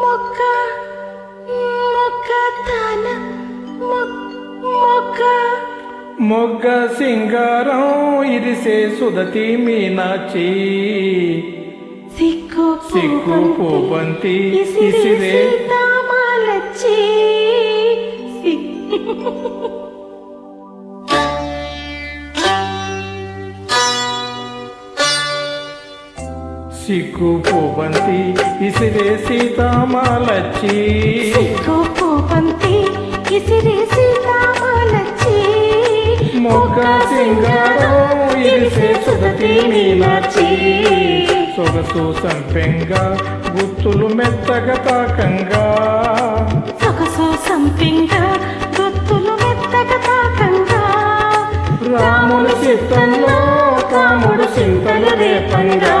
మొక్క మొక్క తన మొక్క. మొగ్గ సింగారం ఇరిసే సుదతి మీనాచి సిగ్గు సిగ్గు పూబంతి ఇసిరే సిగ్గు పూబంతి ఇసిరే సీతామాలచ్చి. సిగ్గోపు బంతి ఇసిరేసి తామాలచ్చి మొగ్గ సింగారం ఇరిసే సుదతి మీనాచి సొగసు సంపెంగా గుత్తులు మెత్తగా తాకంగా. సొగసు సంపింగా గుత్తులు మెత్తగా తాకంగా. రాముని చిత్తంలో కాముడు సింతలు రేపంగా.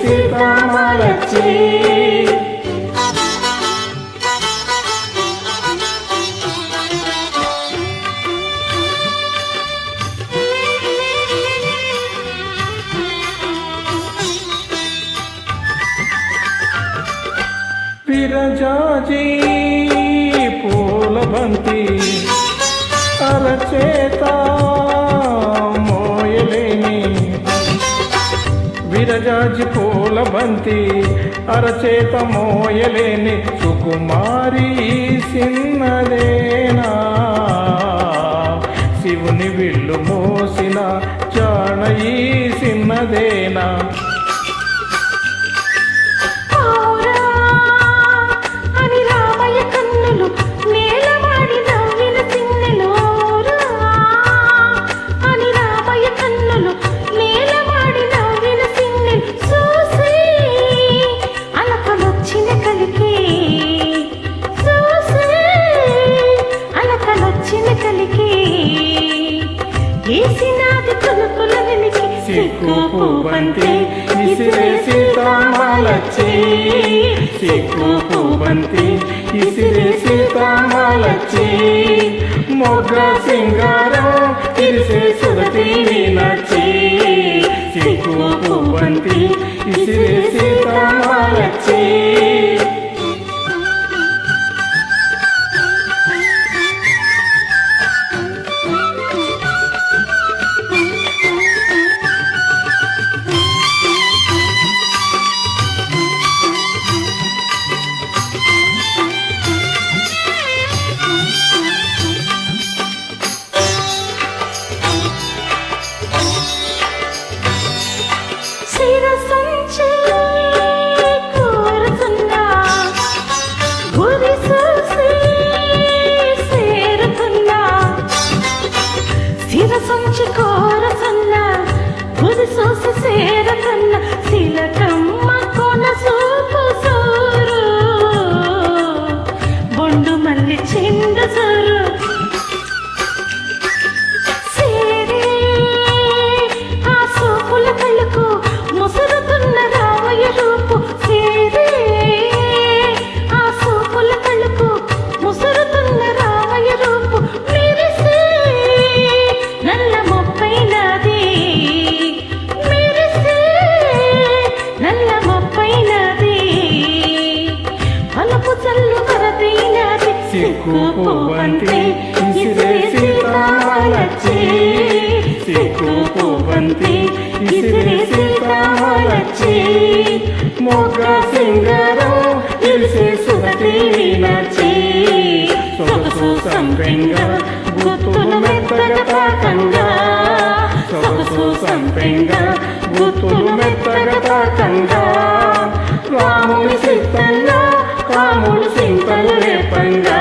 సీతామాలచ్చి విరజాజీ పూల బంతి అరచేత విరజాజి పూల బంతి అరచేత మోయలేని సుకుమారి సిన్నదేనా? సిగ్గు పూబంతి ఇసిరే సీతామాలచ్చి. సిగ్గు పూబంతి ఇసిరే సీతామాలచ్చి. మొగ్గ సింగారం ఇరిసే శిరసంచి కోరుతున్నా గురి చూసి చేరుతున్నా శిలకమ్మ కొన చూపు సూరు బొండు మల్లి సిగ్గు పువ్వంతి ఇసిరే సీతామాలచ్చి సిగ్గు పువ్వంతి ఇసిరే సీతామాలచ్చి మొగ్గ సింగారం ఇరిసే సురతి మీనాచి సొగసు మెత్తగా తాకంగా సొగసు సంపెంగా గుత్తులు మెత్తగా తాకంగా రాముని చిత్తంలో కాముడు సింతలు లేపంగా.